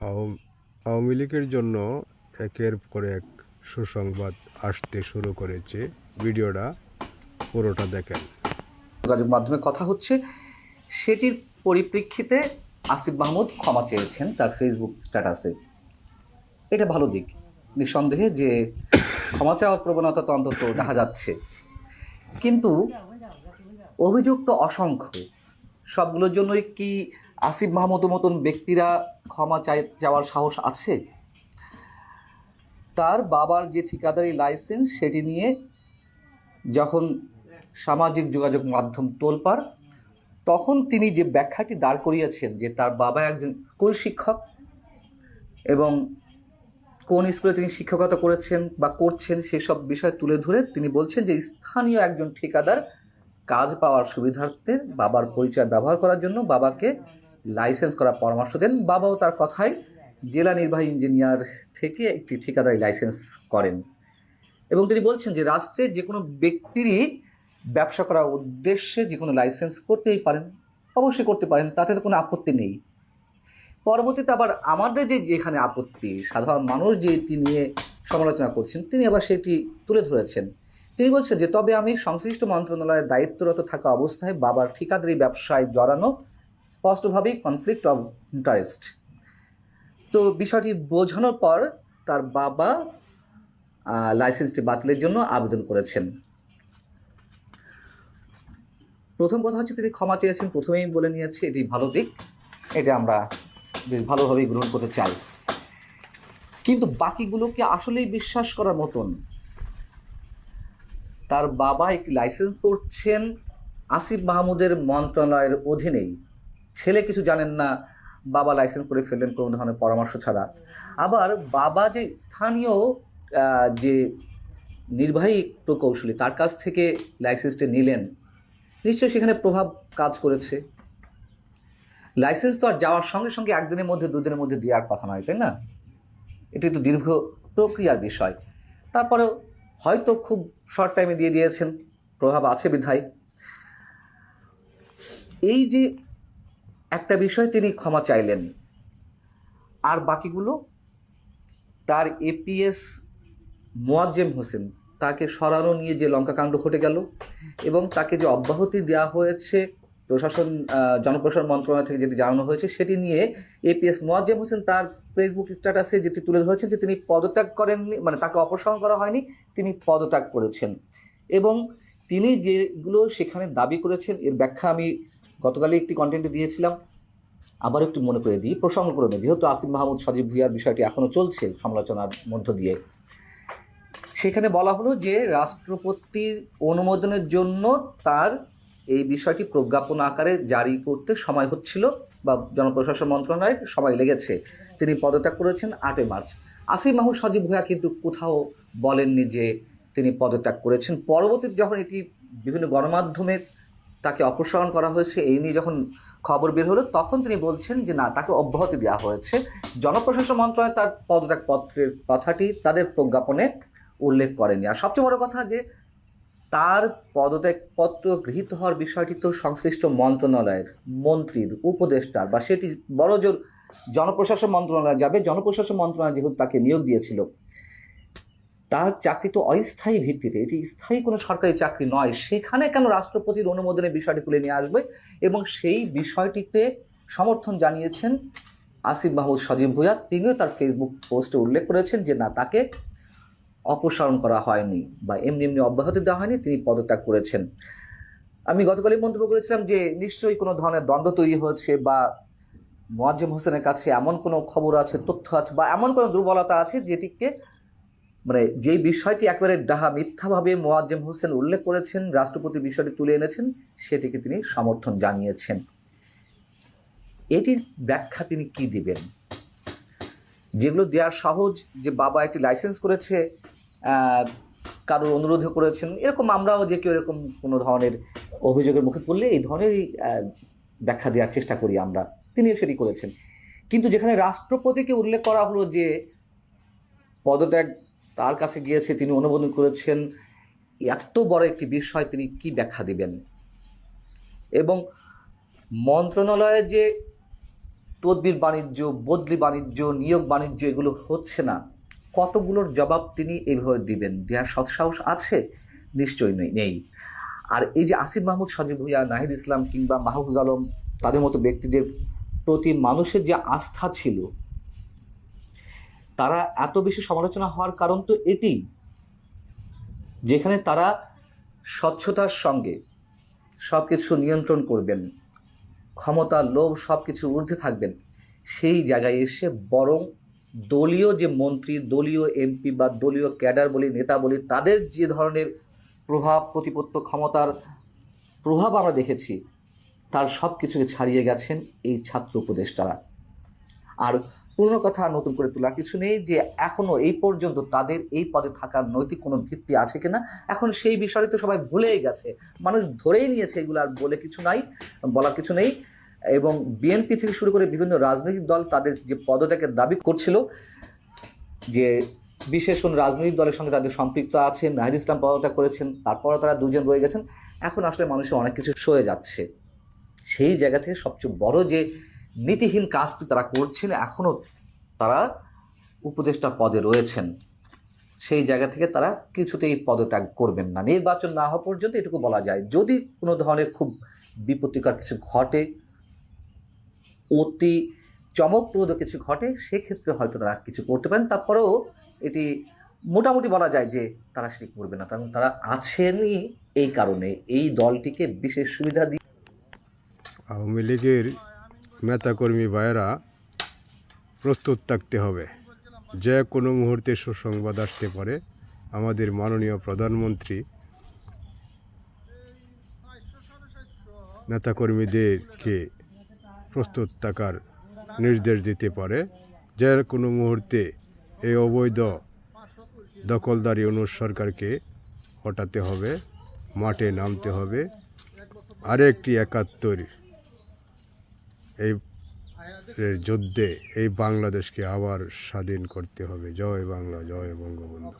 আওয়াম- লীগের জন্য একের পর এক সুসংবাদ আসতে শুরু করেছে। ভিডিওটা পুরোটা দেখেন। যোগাযোগ মাধ্যমে কথা হচ্ছে। সেটির পরিপ্রেক্ষিতে আসিফ মাহমুদ ক্ষমা চেয়েছেন তার ফেসবুক স্ট্যাটাসে এটা ভালো দিক। নিঃসন্দেহে যে ক্ষমা চাওয়ার প্রবণতা তো অন্তত দেখা যাচ্ছে। কিন্তু অভিযুক্ত অসংখ্য, সবগুলোর জন্যই কি আসিফ মাহমুদের মতন ব্যক্তিরা ক্ষমা চাই যাওয়ার সাহস আছে? তার বাবার যে ঠিকাদারি লাইসেন্স, সেটি নিয়ে যখন সামাজিক যোগাযোগ মাধ্যম তোলপাড়, তখন তিনি যে ব্যাখ্যাটি দাঁড় করিয়েছেন যে তার বাবা একজন স্কুল শিক্ষক এবং কোন স্কুলে তিনি শিক্ষকতা করেছেন বা করছেন, সেসব বিষয় তুলে ধরে তিনি বলছেন যে স্থানীয় একজন ঠিকাদার কাজ পাওয়ার সুবিধার্থে বাবার পরিচয় ব্যবহার করার জন্য বাবাকে লাইসেন্স করার পরামর্শ দেন। বাবাও তার কথায় জেলা নির্বাহী ইঞ্জিনিয়ার থেকে একটি ঠিকাদারি লাইসেন্স করেন। এবং তিনি বলছেন যে রাষ্ট্রের যে কোনো ব্যক্তিরই ব্যবসা করার উদ্দেশ্যে যে কোনো লাইসেন্স করতেই পারেন, অবশ্যই করতে পারেন, তাতে তো কোনো আপত্তি নেই। পরবর্তীতে আবার আমাদের যে যেখানে আপত্তি, সাধারণ মানুষ যে এটি নিয়ে সমালোচনা করছেন, তিনি আবার সেটি তুলে ধরেছেন। তিনি বলছেন যে, তবে আমি সংশ্লিষ্ট মন্ত্রণালয়ের দায়িত্বরত থাকা অবস্থায় বাবার ঠিকাদারি ব্যবসায় জড়ানো স্পষ্টভাবেই কনফ্লিক্ট অফ ইন্টারেস্ট তো বিষয়টি বোঝানোর পর তার বাবা লাইসেন্সটি বাতিলের জন্য আবেদন করেছেন। প্রথম কথা হচ্ছে তিনি ক্ষমা চেয়েছেন, প্রথমেই বলে নিয়েছি এটি ভালো দিক, এটা আমরা বেশ ভালোভাবেই গ্রহণ করতে চাই। কিন্তু বাকিগুলোকে আসলেই বিশ্বাস করার মতন তার বাবা একটি লাইসেন্স করছেন, আসিফ মাহমুদের মন্ত্রণালয়ের অধীনেই। ছেলে কিছু জানেন না, বাবা লাইসেন্স করে ফেললেন কোনো ধরনের পরামর্শ ছাড়া। আবার বাবা যে স্থানীয় যে নির্বাহী প্রকৌশলী, তার কাছ থেকে লাইসেন্সটি নিলেন, নিশ্চয়ই সেখানে প্রভাব কাজ করেছে। লাইসেন্স তো আর যাওয়ার সঙ্গে সঙ্গে একদিনের মধ্যে, দুদিনের মধ্যে দেওয়ার কথা নয়, তাই না? এটি তো দীর্ঘ প্রক্রিয়ার বিষয়। তারপরেও হয়তো খুব শর্ট টাইমে দিয়ে দিয়েছেন, প্রভাব আছে বিধায়। এই যে একটা বিষয় তিনি ক্ষমা চাইলেন। আর বাকিগুলো? তার এপিএস মোয়াজ্জেম হোসেন তাকে সরানো নিয়ে যে লঙ্কাকাণ্ড ঘটে গেল এবং তাকে যে অব্যাহতি দেওয়া হয়েছে প্রশাসন জনপ্রশাসন মন্ত্রণালয় থেকে যেটি জানানো হয়েছে সেটি নিয়ে এপিএস মোয়াজ্জেম হোসেন তার ফেসবুক স্ট্যাটাসে যেটি তুলে ধরেছেন যে তিনি পদত্যাগ করেননি মানে তাকে অপসারণ করা হয়নি, তিনি পদত্যাগ করেছেন। এবং তিনি যেগুলো সেখানে দাবি করেছেন, এর ব্যাখ্যা আমি গতকালই একটি কন্টেন্টে দিয়েছিলাম। আবার একটু মনে করে দিই প্রসঙ্গক্রমে যেহেতু আসিফ মাহমুদ, সজীব ভুইয়ার বিষয়টি এখনও চলছে সমালোচনার মধ্য দিয়ে। সেখানে বলা হলো যে, রাষ্ট্রপতির অনুমোদনের জন্য তার এই বিষয়টি প্রজ্ঞাপন আকারে জারি করতে সময় হচ্ছিল বা জনপ্রশাসন মন্ত্রণালয়ের সময় লেগেছে। তিনি পদত্যাগ করেছেন আটই মার্চ। আসিফ মাহমুদ, সজীব ভুয়া কিন্তু কোথাও বলেননি যে তিনি পদত্যাগ করেছেন। পরবর্তীতে যখন এটি বিভিন্ন গণমাধ্যমে তাকে অপসারণ করা হয়েছে, এই নিয়ে যখন খবর বের হলো, তখন তিনি বলছেন যে, না, তাকে অব্যাহতি দেওয়া হয়েছে। জনপ্রশাসন মন্ত্রণালয় তার পদত্যাগ পত্রের কথাটি তাদের প্রজ্ঞাপনে উল্লেখ করেনি। আর সবচেয়ে বড় কথা যে, তার পদত্যাগপত্র গৃহীত হওয়ার বিষয়টি তো সংশ্লিষ্ট মন্ত্রণালয়ের মন্ত্রীর উপদেষ্টার বা সেটি বড় জোর জনপ্রশাসন মন্ত্রণালয় যাবে। জনপ্রশাসন মন্ত্রণালয় যেহেতু তাকে নিয়োগ দিয়েছিল তার চাকরি তো অস্থায়ী ভিত্তিতে, এটি স্থায়ী কোনো সরকারি চাকরি নয়। সেখানে কেন রাষ্ট্রপতির অনুমোদনের বিষয়টি তুলে নিয়ে আসবে? এবং সেই বিষয়টিতে সমর্থন জানিয়েছেন আসিফ মাহমুদ সজীব ভুইয়া। তিনিও তার ফেসবুক পোস্টে উল্লেখ করেছেন যে, না, তাকে অপসারণ করা হয়নি বা এমনি এমনি অব্যাহতি দেওয়া হয়নি, তিনি পদত্যাগ করেছেন। আমি গতকালই মন্তব্য করেছিলাম যে, নিশ্চয়ই কোনো ধরনের দ্বন্দ্ব তৈরি হয়েছে বা মোয়াজ্জেম হোসেনের কাছে এমন কোনো খবর আছে, তথ্য আছে বা এমন কোনো দুর্বলতা আছে যেটিকে মানে যেই বিষয়টি একেবারে ডাহা মিথ্যাভাবে মোয়াজ্জেম হোসেন উল্লেখ করেছেন, রাষ্ট্রপতি বিষয়টি তুলে এনেছেন, সেটিকে তিনি সমর্থন জানিয়েছেন। এটির ব্যাখ্যা তিনি কি দিবেন? যেগুলো দেওয়ার সহজ, যে বাবা একটি লাইসেন্স করেছে কারোর অনুরোধে করেছেন, এরকম আমরাও যে কেউ এরকম কোনো ধরনের অভিযোগের মুখে পড়লে এই ধরনেরই ব্যাখ্যা দেওয়ার চেষ্টা করি আমরা। তিনিও সেটি করেছেন। কিন্তু যেখানে রাষ্ট্রপতিকে উল্লেখ করা হলো যে পদত্যাগ তার কাছে গিয়েছে, তিনি অনুমোদন করেছেন, এত বড় একটি বিষয় তিনি কি ব্যাখ্যা দিবেন? এবং মন্ত্রণালয়ে যে তদবির বাণিজ্য, বদলি বাণিজ্য, নিয়োগ বাণিজ্য, এগুলো হচ্ছে না, কতগুলোর জবাব তিনি এইভাবে দিবেন? দেওয়ার সৎসাহস আছে? নিশ্চয়ই নেই। আর এই যে আসিফ মাহমুদ, সজীব ভুইয়া, নাহিদ ইসলাম কিংবা মাহফুজ আলম, তাদের মতো ব্যক্তিদের প্রতি মানুষের যে আস্থা ছিল তারা এত বেশি সমালোচনা হওয়ার কারণ তো এটি, যেখানে তারা স্বচ্ছতার সঙ্গে সব কিছু নিয়ন্ত্রণ করবেন, ক্ষমতা, লোভ সব কিছু ঊর্ধ্বে থাকবেন, সেই জায়গায় এসে বরং দলীয় যে মন্ত্রী, দলীয় এমপি বা দলীয় ক্যাডার বলি, নেতা বলি, তাদের যে ধরনের প্রভাব, প্রতিপত্ত, ক্ষমতার প্রভাব আমরা দেখেছি, তার সব কিছুকে ছাড়িয়ে গেছেন এই ছাত্র উপদেষ্টারা। আর পুরনো কথা নতুন করে তোলার কিছু নেই যে এখনও এই পর্যন্ত তাদের এই পদে থাকার নৈতিক কোনো ভিত্তি আছে কিনা। এখন সেই বিষয়টি তো সবাই ভুলেই গেছে। মানুষ ধরেই নিয়েছে এগুলো আর বলে কিছু নাই, বলার কিছু নেই। এবং বিএনপি থেকে শুরু করে বিভিন্ন রাজনৈতিক দল তাদের যে পদত্যাগের দাবি করছিল যে বিশেষ কোনো রাজনৈতিক দলের সঙ্গে তাদের সম্পৃক্ত আছে, নাহিদ ইসলাম পদত্যাগ করেছেন, তারপরও তারা দুজন রয়ে গেছেন। এখন আসলে মানুষের অনেক কিছু সয়ে যাচ্ছে। সেই জায়গা থেকে সবচেয়ে বড় যে নীতিহীন কাজটি তারা করছেন, এখনও তারা উপদেষ্টা পদে রয়েছেন। সেই জায়গা থেকে তারা কিছুতেই পদত্যাগ করবেন না। নির্বাচন না হওয়া পর্যন্ত এটুকু বলা যায়, যদি কোনো ধরনের খুব বিপত্তিকর কিছু ঘটে, অতি চমকপ্রদ কিছু ঘটে, সেক্ষেত্রে হয়তো তারা কিছু করতে পারেন। তারপরেও এটি মোটামুটি বলা যায় যে তারা সেটি করবে না, কারণ তারা আছেনই এই কারণে। এই দলটিকে বিশেষ সুবিধা দিয়ে আওয়ামী লীগের নেতাকর্মী ভাইয়েরা প্রস্তুত থাকতে হবে। যে কোনো মুহূর্তে সুসংবাদ আসতে পারে। আমাদের মাননীয় প্রধানমন্ত্রী নেতাকর্মীদেরকে প্রস্তুত থাকার নির্দেশ দিতে পারে। যে কোনো মুহূর্তে এই অবৈধ দখলদারি অনুর সরকারকে হটাতে হবে, মাঠে নামতে হবে। আরেকটি একাত্তর এই যুদ্ধে এই বাংলাদেশকে আবার স্বাধীন করতে হবে। জয় বাংলা জয় বঙ্গবন্ধু।